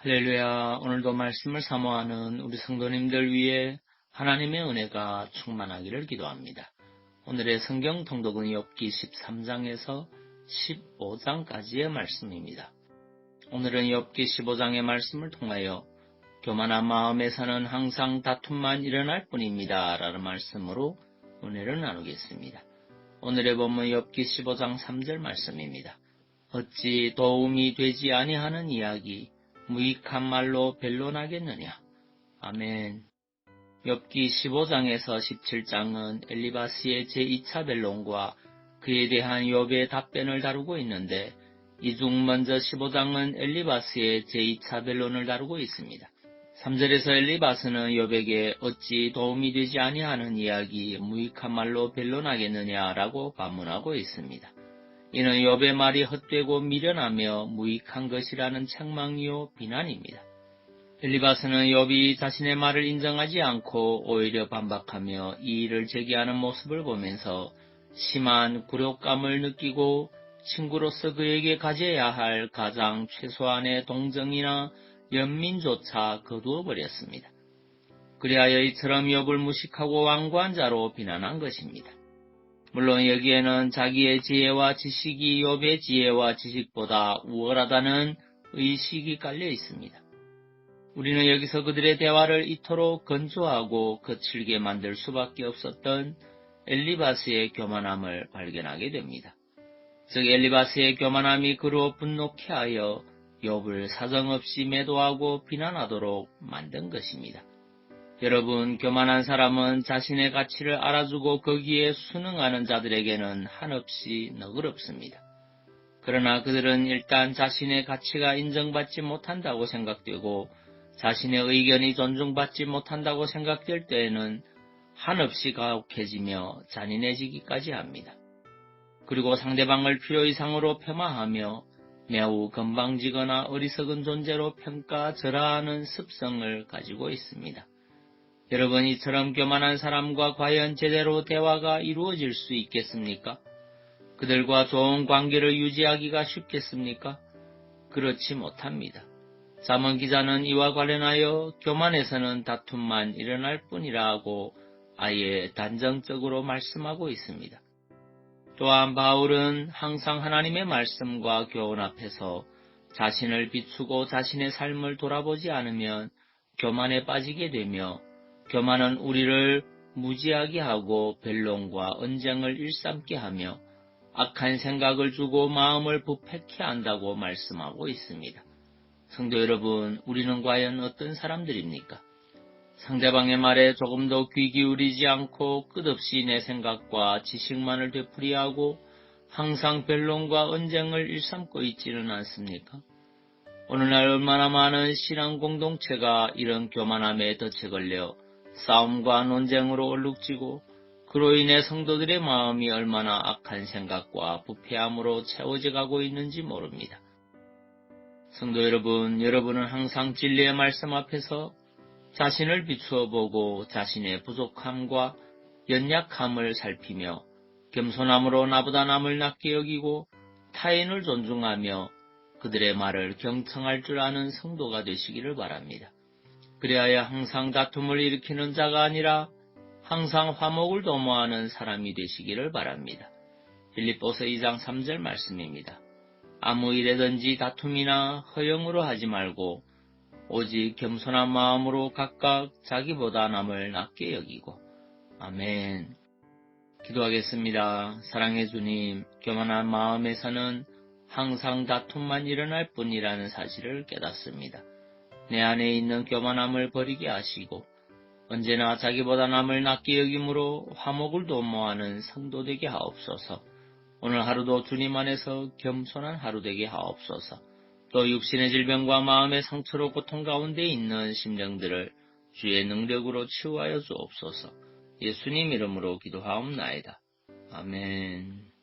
할렐루야. 오늘도 말씀을 사모하는 우리 성도님들 위해 하나님의 은혜가 충만하기를 기도합니다. 오늘의 성경 통독은 엽기 13장에서 15장까지의 말씀입니다. 오늘은 엽기 15장의 말씀을 통하여 교만한 마음에서는 항상 다툼만 일어날 뿐입니다. 라는 말씀으로 은혜를 나누겠습니다. 오늘의 본문 엽기 15장 3절 말씀입니다. 어찌 도움이 되지 아니하는 이야기 무익한 말로 변론하겠느냐. 아멘. 엽기 15장에서 17장은 엘리바스의 제2차 변론과 그에 대한 엽의 답변을 다루고 있는데 이 중 먼저 15장은 엘리바스의 제2차 변론을 다루고 있습니다. 3절에서 엘리바스는 엽에게 어찌 도움이 되지 아니하는 이야기 무익한 말로 변론하겠느냐라고 반문하고 있습니다. 이는 욥의 말이 헛되고 미련하며 무익한 것이라는 책망이요 비난입니다. 엘리바스는 욥이 자신의 말을 인정하지 않고 오히려 반박하며 이 일을 제기하는 모습을 보면서 심한 굴욕감을 느끼고 친구로서 그에게 가져야 할 가장 최소한의 동정이나 연민조차 거두어 버렸습니다. 그리하여 이처럼 욥을 무식하고 완고한 자로 비난한 것입니다. 물론 여기에는 자기의 지혜와 지식이 욥의 지혜와 지식보다 우월하다는 의식이 깔려 있습니다. 우리는 여기서 그들의 대화를 이토록 건조하고 거칠게 만들 수밖에 없었던 엘리바스의 교만함을 발견하게 됩니다. 즉 엘리바스의 교만함이 그로 분노케 하여 욥을 사정없이 매도하고 비난하도록 만든 것입니다. 여러분, 교만한 사람은 자신의 가치를 알아주고 거기에 순응하는 자들에게는 한없이 너그럽습니다. 그러나 그들은 일단 자신의 가치가 인정받지 못한다고 생각되고 자신의 의견이 존중받지 못한다고 생각될 때에는 한없이 가혹해지며 잔인해지기까지 합니다. 그리고 상대방을 필요 이상으로 폄하하며 매우 건방지거나 어리석은 존재로 평가절하하는 습성을 가지고 있습니다. 여러분 이처럼 교만한 사람과 과연 제대로 대화가 이루어질 수 있겠습니까? 그들과 좋은 관계를 유지하기가 쉽겠습니까? 그렇지 못합니다. 자문 기자는 이와 관련하여 교만에서는 다툼만 일어날 뿐이라고 아예 단정적으로 말씀하고 있습니다. 또한 바울은 항상 하나님의 말씀과 교훈 앞에서 자신을 비추고 자신의 삶을 돌아보지 않으면 교만에 빠지게 되며 교만은 우리를 무지하게 하고 변론과 언쟁을 일삼게 하며 악한 생각을 주고 마음을 부패케 한다고 말씀하고 있습니다. 성도 여러분, 우리는 과연 어떤 사람들입니까? 상대방의 말에 조금 더 귀 기울이지 않고 끝없이 내 생각과 지식만을 되풀이하고 항상 변론과 언쟁을 일삼고 있지는 않습니까? 오늘날 얼마나 많은 신앙 공동체가 이런 교만함에 덫에 걸려 싸움과 논쟁으로 얼룩지고 그로 인해 성도들의 마음이 얼마나 악한 생각과 부패함으로 채워져 가고 있는지 모릅니다. 성도 여러분, 여러분은 항상 진리의 말씀 앞에서 자신을 비추어 보고 자신의 부족함과 연약함을 살피며 겸손함으로 나보다 남을 낮게 여기고 타인을 존중하며 그들의 말을 경청할 줄 아는 성도가 되시기를 바랍니다. 그리하여 항상 다툼을 일으키는 자가 아니라 항상 화목을 도모하는 사람이 되시기를 바랍니다. 빌립보서 2장 3절 말씀입니다. 아무 일에든지 다툼이나 허영으로 하지 말고 오직 겸손한 마음으로 각각 자기보다 남을 낮게 여기고 아멘. 기도하겠습니다. 사랑해 주님, 교만한 마음에서는 항상 다툼만 일어날 뿐이라는 사실을 깨닫습니다. 내 안에 있는 교만함을 버리게 하시고 언제나 자기보다 남을 낮게 여김으로 화목을 도모하는 성도 되게 하옵소서. 오늘 하루도 주님 안에서 겸손한 하루 되게 하옵소서. 또 육신의 질병과 마음의 상처로 고통 가운데 있는 심령들을 주의 능력으로 치유하여 주옵소서. 예수님 이름으로 기도하옵나이다. 아멘.